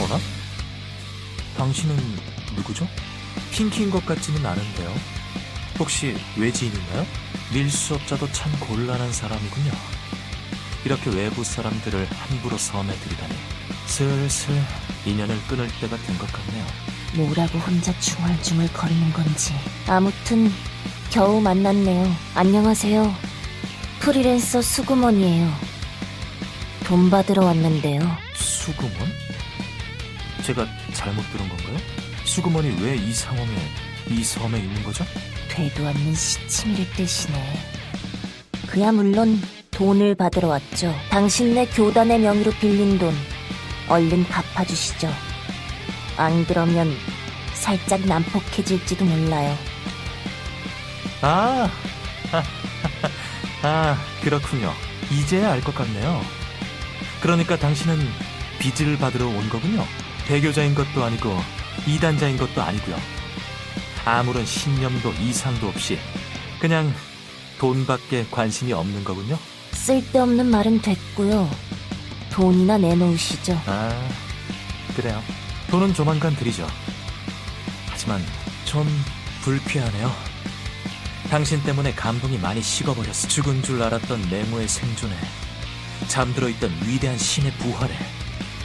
어라? 당신은 누구죠? 핑키인 것 같지는 않은데요. 혹시 외지인인가요? 밀수업자도 참 곤란한 사람이군요. 이렇게 외부 사람들을 함부로 섬에 들이다니 슬슬 인연을 끊을 때가 된 것 같네요. 뭐라고 혼자 중얼중얼 거리는 건지. 아무튼 겨우 만났네요. 안녕하세요. 프리랜서 수구먼이에요. 돈 받으러 왔는데요. 수구먼? 제가 잘못 들은 건가요? 수구먼이 왜 이 상황에 이 섬에 있는 거죠? 되도 않는 시치미를 뜨시네. 그야 물론 돈을 받으러 왔죠. 당신네 교단의 명의로 빌린 돈 얼른 갚아주시죠. 안 그러면 살짝 난폭해질지도 몰라요. 아, 아, 그렇군요. 이제야 알 것 같네요. 그러니까 당신은 빚을 받으러 온 거군요. 배교자인 것도 아니고 이단자인 것도 아니고요. 아무런 신념도 이상도 없이 그냥 돈밖에 관심이 없는 거군요. 쓸데없는 말은 됐고요. 돈이나 내놓으시죠. 아, 그래요. 돈은 조만간 드리죠. 하지만 좀 불쾌하네요. 당신 때문에 감동이 많이 식어버렸어. 죽은 줄 알았던 맹호의 생존에 잠들어 있던 위대한 신의 부활에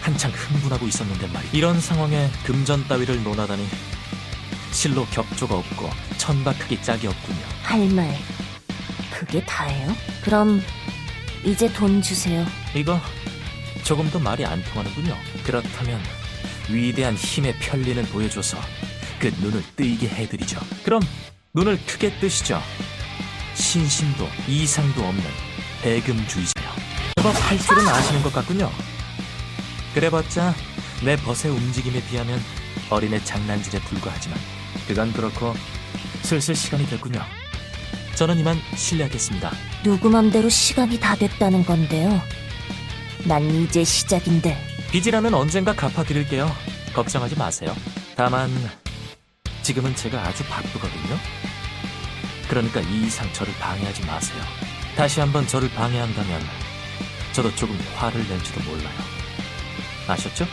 한창 흥분하고 있었는데 말이. 이런 상황에 금전 따위를 논하다니 실로 격조가 없고 천박하기 짝이 없군요. 할 말. 그게 다예요? 그럼 이제 돈 주세요. 이거 조금 더 말이 안 통하는군요. 그렇다면 위대한 힘의 편리를 보여줘서 그 눈을 뜨이게 해드리죠. 그럼 눈을 크게 뜨시죠. 신심도 이상도 없는 대금주의자요. 제법 할 줄은 아시는 것 같군요. 그래봤자 내 벗의 움직임에 비하면 어린애 장난질에 불과하지만 그건 그렇고 슬슬 시간이 됐군요. 저는 이만 실례하겠습니다. 누구 맘대로 시간이 다 됐다는 건데요. 난 이제 시작인데. 빚이라면 언젠가 갚아드릴게요. 걱정하지 마세요. 다만 지금은 제가 아주 바쁘거든요. 그러니까 이 이상 저를 방해하지 마세요. 다시 한번 저를 방해한다면 저도 조금 화를 낼지도 몰라요. 아셨죠?